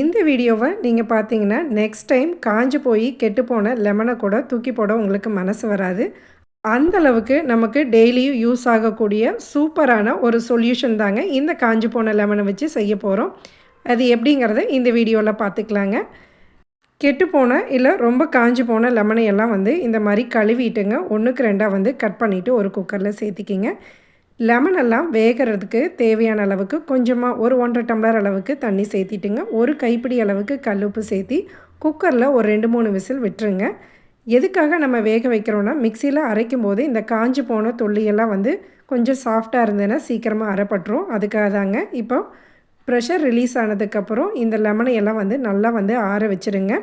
இந்த வீடியோவை நீங்கள் பார்த்தீங்கன்னா நெக்ஸ்ட் டைம் காஞ்சு போய் கெட்டுப்போன லெமனை கூட தூக்கி போட உங்களுக்கு மனசு வராது. அந்த அளவுக்கு நமக்கு டெய்லியும் யூஸ் ஆகக்கூடிய சூப்பரான ஒரு சொல்யூஷன் தாங்க இந்த காஞ்சு போன லெமனை வச்சு செய்ய போகிறோம் அது எப்படிங்கிறத இந்த வீடியோவில் பார்த்துக்கலாங்க. கெட்டு போன இல்லை ரொம்ப காஞ்சி போன லெமனை எல்லாம் வந்து இந்த மாதிரி கழுவிட்டுங்க. ஒன்றுக்கு ரெண்டாக வந்து கட் பண்ணிவிட்டு ஒரு குக்கரில் சேர்த்திக்கிங்க. லெமன் எல்லாம் வேகிறதுக்கு தேவையான அளவுக்கு கொஞ்சமாக ஒரு ஒன்றரை டம்ளர் அளவுக்கு தண்ணி சேர்த்திட்டுங்க. ஒரு கைப்பிடி அளவுக்கு கல்லுப்பு சேர்த்தி குக்கரில் ஒரு ரெண்டு மூணு விசில் விட்டுருங்க. எதுக்காக நம்ம வேக வைக்கிறோன்னா மிக்சியில் அரைக்கும் போது இந்த காஞ்சு போன தொல்லியெல்லாம் வந்து கொஞ்சம் சாஃப்டாக இருந்ததுன்னா சீக்கிரமாக அரைப்பட்டுரும். அதுக்காக தாங்க இப்போ ப்ரெஷர் ரிலீஸ் ஆனதுக்கப்புறம் இந்த லெமனை எல்லாம் வந்து நல்லா வந்து ஆற வச்சுருங்க.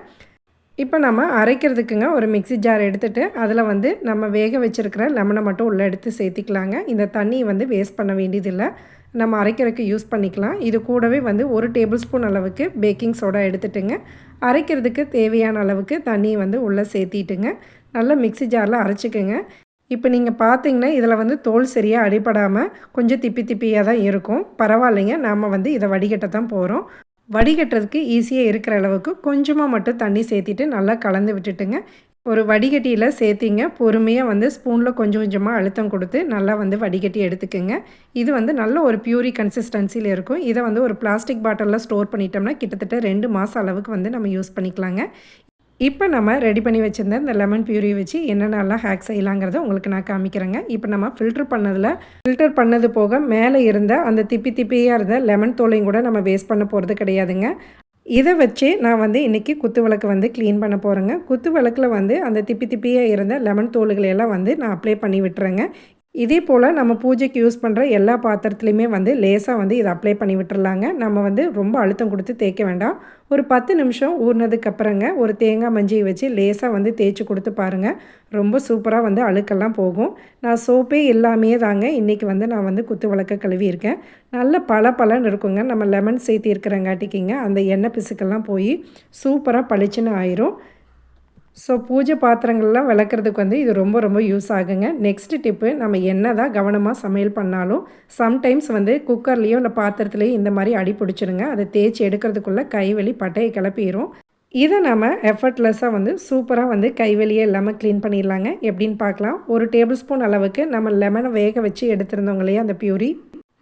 இப்போ நம்ம அரைக்கிறதுக்குங்க ஒரு மிக்சி ஜார் எடுத்துகிட்டு அதில் வந்து நம்ம வேக வச்சுருக்கிற லெமனை மட்டும் உள்ளே எடுத்து சேர்த்திக்கலாங்க. இந்த தண்ணியை வந்து வேஸ்ட் பண்ண வேண்டியதில்லை. நம்ம அரைக்கிறதுக்கு யூஸ் பண்ணிக்கலாம். இது கூடவே வந்து ஒரு டேபிள் ஸ்பூன் அளவுக்கு பேக்கிங் சோடா எடுத்துட்டுங்க. அரைக்கிறதுக்கு தேவையான அளவுக்கு தண்ணியை வந்து உள்ளே சேர்த்திட்டுங்க. நல்லா மிக்சி ஜாரில் அரைச்சிக்கோங்க. இப்போ நீங்கள் பார்த்தீங்கன்னா இதில் வந்து தோல் சரியாக அடிபடாமல் கொஞ்சம் திப்பி திப்பியாக தான் இருக்கும். பரவாயில்லைங்க. நாம் வந்து இதை வடிகட்ட தான் போகிறோம். வடிகட்டுறதுக்கு ஈஸியாக இருக்கிற அளவுக்கு கொஞ்சமாக மட்டும் தண்ணி சேர்த்திட்டு நல்லா கலந்து விட்டுட்டுங்க. ஒரு வடிகட்டியில் சேர்த்திங்க. பொறுமையாக வந்து ஸ்பூனில் கொஞ்சம் கொஞ்சமாக அழுத்தம் கொடுத்து நல்லா வந்து வடிகட்டி எடுத்துக்கோங்க. இது வந்து நல்ல ஒரு பியூரி கன்சிஸ்டன்சியில் இருக்கும். இதை வந்து ஒரு பிளாஸ்டிக் பாட்டிலில் ஸ்டோர் பண்ணிட்டோம்னா கிட்டத்தட்ட ரெண்டு மாதம் அளவுக்கு வந்து நம்ம யூஸ் பண்ணிக்கலாங்க. இப்போ நம்ம ரெடி பண்ணி வச்சுருந்த இந்த லெமன் பியூரி வச்சு என்னென்னலாம் ஹேக் செய்யலாங்கிறத உங்களுக்கு நான் காமிக்கிறேங்க. இப்போ நம்ம ஃபில்டர் பண்ணதில் ஃபில்டர் பண்ணது போக மேலே இருந்த அந்த திப்பி திப்பியாக இருந்த லெமன் தோலையும் கூட நம்ம வேஸ்ட் பண்ண போகிறது கிடையாதுங்க. இதை வச்சு நான் வந்து இன்றைக்கி குத்து விளக்கு வந்து க்ளீன் பண்ண போகிறேங்க குத்து விளக்கில் வந்து அந்த திப்பி திப்பியாக இருந்த லெமன் தோல்களையெல்லாம் வந்து நான் அப்ளை பண்ணி விட்டுறேங்க. இதே போல் நம்ம பூஜைக்கு யூஸ் பண்ணுற எல்லா பாத்திரத்துலையுமே வந்து லேசாக வந்து இதை அப்ளை பண்ணி விட்டுறலாங்க. நம்ம வந்து ரொம்ப அழுத்தம் கொடுத்து தேய்க்க வேண்டாம். ஒரு பத்து நிமிஷம் ஊறினதுக்கப்புறங்க ஒரு தேங்காய் மஞ்சியை வச்சு லேசாக வந்து தேய்ச்சி கொடுத்து பாருங்கள் ரொம்ப சூப்பராக வந்து அழுக்கெல்லாம் போகும். நான் சோப்பே இல்லாமையே தாங்க இன்றைக்கி வந்து நான் வந்து குத்து விளக்க கழுவியிருக்கேன் நல்ல பல பலன் இருக்குங்க. நம்ம லெமன் சேர்த்தி இருக்கிறங்காட்டிக்கிங்க அந்த எண்ணெய் பிசுக்கெல்லாம் போய் சூப்பராக பளிச்சுன்னு ஆயிரும். ஸோ பூஜை பாத்திரங்கள்லாம் விளக்குறதுக்கு வந்து இது ரொம்ப ரொம்ப யூஸ் ஆகுங்க. நெக்ஸ்ட் டிப்பு நம்ம என்ன தான் கவனமாக சமையல் பண்ணாலும் சம்டைம்ஸ் வந்து குக்கர்லேயோ இல்லை பாத்திரத்துலேயோ இந்த மாதிரி அடி பிடிச்சிருங்க அதை தேய்ச்சி எடுக்கிறதுக்குள்ளே கைவெளி பட்டையை கிளப்பிடும் இதை நம்ம எஃபர்ட்லெஸ்ஸாக வந்து சூப்பராக வந்து கைவெளியே இல்லாமல் க்ளீன் பண்ணிடலாங்க. எப்படின்னு பார்க்கலாம். ஒரு டேபிள் ஸ்பூன் அளவுக்கு நம்ம லெமனை வேக வச்சு எடுத்திருந்தவங்க அந்த பியூரி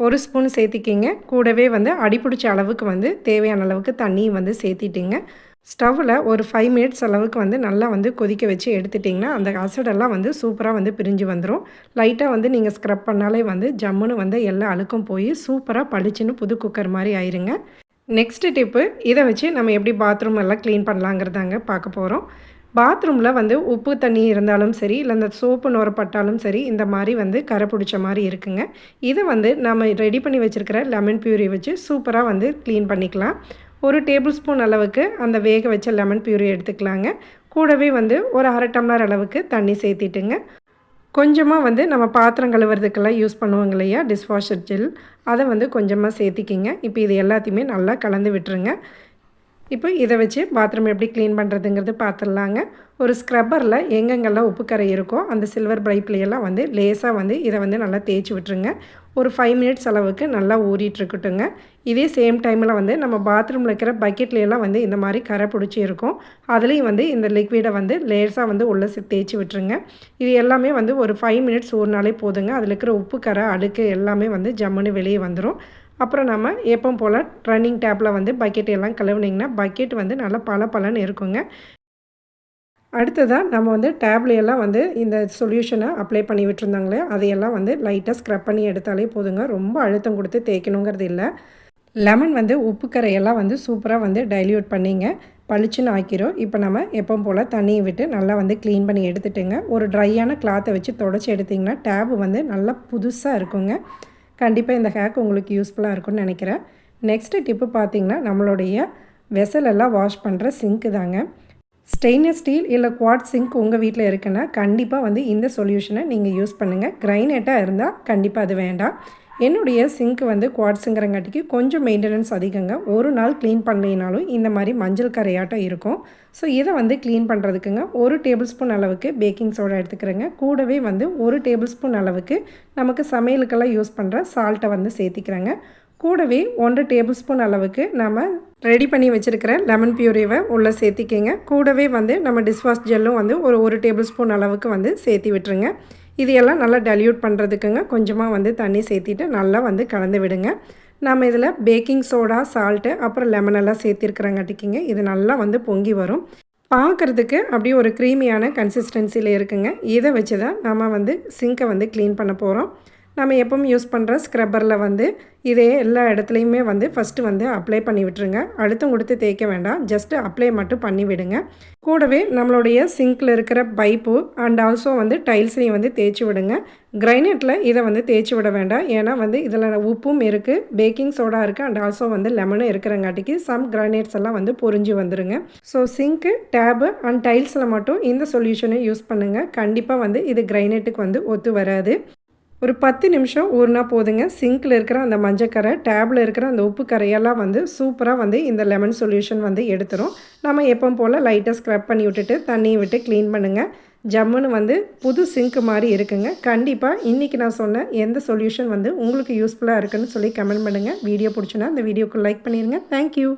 ஒரு ஸ்பூன் சேர்த்திக்கிங்க. கூடவே வந்து அடிப்பிடிச்ச அளவுக்கு வந்து தேவையான அளவுக்கு தண்ணியும் வந்து சேர்த்திட்டிங்க. ஸ்டவ்வில் ஒரு ஃபைவ் மினிட்ஸ் அளவுக்கு வந்து நல்லா வந்து கொதிக்க வச்சு எடுத்துட்டிங்கன்னா அந்த அசடெல்லாம் வந்து சூப்பராக வந்து பிரிஞ்சு வந்துடும் லைட்டாக வந்து நீங்கள் ஸ்க்ரப் பண்ணாலே வந்து ஜம்முன்னு வந்து எல்லா அழுக்கும் போய் சூப்பராக பளிச்சுன்னு புது குக்கர் மாதிரி ஆயிருங்க. நெக்ஸ்ட்டு டிப்பு இதை வச்சு நம்ம எப்படி பாத்ரூம் எல்லாம் க்ளீன் பண்ணலாங்கிறதாங்க பார்க்க போகிறோம் பாத்ரூமில் வந்து உப்பு தண்ணி இருந்தாலும் சரி இல்லை இந்த சோப்பு நுரப்பட்டாலும் சரி இந்த மாதிரி வந்து கரை பிடிச்ச மாதிரி இருக்குங்க. இதை வந்து நம்ம ரெடி பண்ணி வச்சுருக்கிற லெமன் பியூரி வச்சு சூப்பராக வந்து க்ளீன் பண்ணிக்கலாம். ஒரு டேபிள் ஸ்பூன் அளவுக்கு அந்த வேக வச்ச லெமன் பியூரி எடுத்துக்கலாங்க. கூடவே வந்து ஒரு அரை டம்ளர் அளவுக்கு தண்ணி சேர்த்திட்டுங்க. கொஞ்சமாக வந்து நம்ம பாத்திரம் கழுவுறதுக்கெல்லாம் யூஸ் பண்ணுவோங்க இல்லையா? Dishwasher gel. அதை வந்து கொஞ்சமாக சேர்த்திக்கிங்க. இப்போ இது எல்லாத்தையுமே நல்லா கலந்து விட்டுருங்க. இப்போ இதை வச்சு பாத்ரூம் எப்படி க்ளீன் பண்ணுறதுங்கிறது பார்த்துடலாங்க. ஒரு ஸ்க்ரப்பரில் எங்கெங்கெல்லாம் உப்பு கரை இருக்கோ அந்த சில்வர் பைப்லையெல்லாம் வந்து லேசாக வந்து இதை வந்து நல்லா தேய்ச்சி விட்டுருங்க. ஒரு ஃபைவ் மினிட்ஸ் அளவுக்கு நல்லா ஊறிட்டுருக்கட்டுங்க இதே சேம் டைமில் வந்து நம்ம பாத்ரூமில் இருக்கிற பக்கெட்லையெல்லாம் வந்து இந்த மாதிரி கரை பிடிச்சி இருக்கும். அதுலேயும் வந்து இந்த லிக்விடை வந்து லேஸாக வந்து உள்ளே தேய்ச்சி விட்டுருங்க. இது எல்லாமே வந்து ஒரு ஃபைவ் மினிட்ஸ் ஊறினாலே போதுங்க. அதில் இருக்கிற உப்பு கரை அடுக்கு எல்லாமே வந்து ஜம்முன்னு வெளியே வந்துடும் அப்புறம் நம்ம எப்போ போல் ரன்னிங் டேப்பில் வந்து பக்கெட் எல்லாம் கழுவுனிங்கன்னா பக்கெட் வந்து நல்லா பல பலன்னு இருக்குங்க. அடுத்ததாக நம்ம வந்து டேப்லையெல்லாம் வந்து இந்த சொல்யூஷனை அப்ளை பண்ணி விட்டுருந்தாங்களே அதையெல்லாம் வந்து லைட்டாக ஸ்க்ரப் பண்ணி எடுத்தாலே போதுங்க. ரொம்ப அழுத்தம் கொடுத்து தேய்க்கணுங்கிறது இல்லை. லெமன் வந்து உப்பு கரையெல்லாம் வந்து சூப்பராக வந்து டைல்யூட் பண்ணிங்க. பளிச்சுன்னு ஆக்கிரும். இப்போ நம்ம எப்போ போல் தண்ணியை விட்டு நல்லா வந்து க்ளீன் பண்ணி எடுத்துட்டுங்க. ஒரு ட்ரையான கிளாத்தை வச்சு தொடச்சி எடுத்திங்கன்னா டேப் வந்து நல்லா புதுசாக இருக்குங்க. கண்டிப்பாக இந்த ஹேக் உங்களுக்கு யூஸ்ஃபுல்லாக இருக்கும்னு நினைக்கிறேன். நெக்ஸ்ட்டு டிப்பு பார்த்திங்கன்னா நம்மளுடைய வெசலெல்லாம் வாஷ் பண்ணுற சிங்க்கு தாங்க. ஸ்டெயின்லெஸ் ஸ்டீல் இல்லை குவாட் சிங்க் உங்கள் வீட்டில் இருக்குன்னா கண்டிப்பாக வந்து இந்த சொல்யூஷனை நீங்கள் யூஸ் பண்ணுங்கள் கிரைனேட்டாக இருந்தால் கண்டிப்பாக அது வேண்டாம். என்னுடைய சிங்க் வந்து குவாட்ஸுங்கிறங்காட்டிக்கு கொஞ்சம் மெயின்டெனன்ஸ் அதிகங்க. ஒரு நாள் க்ளீன் பண்ணலினாலும் இந்த மாதிரி மஞ்சள் கரையாட்டம் இருக்கும். ஸோ இதை வந்து க்ளீன் பண்ணுறதுக்குங்க ஒரு டேபிள் ஸ்பூன் அளவுக்கு பேக்கிங் சோடா எடுத்துக்கிறேங்க. கூடவே வந்து ஒரு டேபிள் ஸ்பூன் அளவுக்கு நமக்கு சமையலுக்கெல்லாம் யூஸ் பண்ணுற சால்ட்டை வந்து சேர்த்திக்கிறேங்க. கூடவே ஒன்றரை டேபிள் ஸ்பூன் அளவுக்கு நம்ம ரெடி பண்ணி வச்சுருக்கிற லெமன் பியூரிவை உள்ளே சேர்த்திக்கிங்க. கூடவே வந்து நம்ம டிஷ்வாஷ் ஜெல்லும் வந்து ஒரு ஒரு டேபிள் ஸ்பூன் அளவுக்கு வந்து சேர்த்தி விட்டுருங்க. இதையெல்லாம் நல்லா டல்யூட் பண்ணுறதுக்குங்க கொஞ்சமாக வந்து தண்ணி சேர்த்திட்டு நல்லா வந்து கலந்து விடுங்க. நம்ம இதில் பேக்கிங் சோடா சால்ட்டு அப்புறம் லெமன் எல்லாம் சேர்த்திருக்கிறங்காட்டிக்கிங்க. இது நல்லா வந்து பொங்கி வரும். பார்க்குறதுக்கு அப்படியே ஒரு க்ரீமியான கன்சிஸ்டன்சியில் இருக்குங்க. இதை வச்சு தான் நம்ம வந்து சிங்கை வந்து க்ளீன் பண்ண போகிறோம் நம்ம எப்பவும் யூஸ் பண்ணுற ஸ்க்ரப்பரில் வந்து இதே எல்லா இடத்துலையுமே வந்து ஃபஸ்ட்டு வந்து அப்ளை பண்ணி விட்டுருங்க. அழுத்தம் கொடுத்து தேய்க்க வேண்டாம். ஜஸ்ட்டு அப்ளை மட்டும் பண்ணி விடுங்க. கூடவே நம்மளுடைய சிங்கில் இருக்கிற பைப்பு அண்ட் ஆல்சோ வந்து டைல்ஸையும் வந்து தேய்ச்சி விடுங்க. கிரைனட்டில் இதை வந்து தேய்ச்சி விட வேண்டாம். ஏன்னா வந்து இதில் உப்பும் இருக்குது பேக்கிங் சோடா இருக்குது அண்ட் ஆல்சோ வந்து லெமனும் இருக்கிறங்காட்டிக்கு சம் கிரைனேட்ஸ் எல்லாம் வந்து பொறிஞ்சு வந்துடுங்க ஸோ சிங்க்கு டேபு அண்ட் டைல்ஸில் மட்டும் இந்த சொல்யூஷனை யூஸ் பண்ணுங்கள் கண்டிப்பாக வந்து இது கிரைனேட்டுக்கு வந்து ஒத்து வராது. ஒரு பத்து நிமிஷம் ஊறினா போதுங்க. சிங்கில் இருக்கிற அந்த மஞ்சக்கரை டேபில் இருக்கிற அந்த உப்பு கரையெல்லாம் வந்து சூப்பராக வந்து இந்த லெமன் சொல்யூஷன் வந்து எடுத்துரும். நம்ம எப்போ போல் லைட்டாக ஸ்க்ரப் பண்ணி விட்டுட்டு தண்ணியை விட்டு க்ளீன் பண்ணுங்கள் ஜம்முன்னு வந்து புது சிங்க் மாதிரி இருக்குங்க. கண்டிப்பாக இன்றைக்கி நான் சொன்ன எந்த சொல்யூஷன் வந்து உங்களுக்கு யூஸ்ஃபுல்லாக இருக்குன்னு சொல்லி கமெண்ட் பண்ணுங்கள் வீடியோ பிடிச்சுன்னா இந்த வீடியோக்கு லைக் பண்ணிடுங்க தேங்க்யூ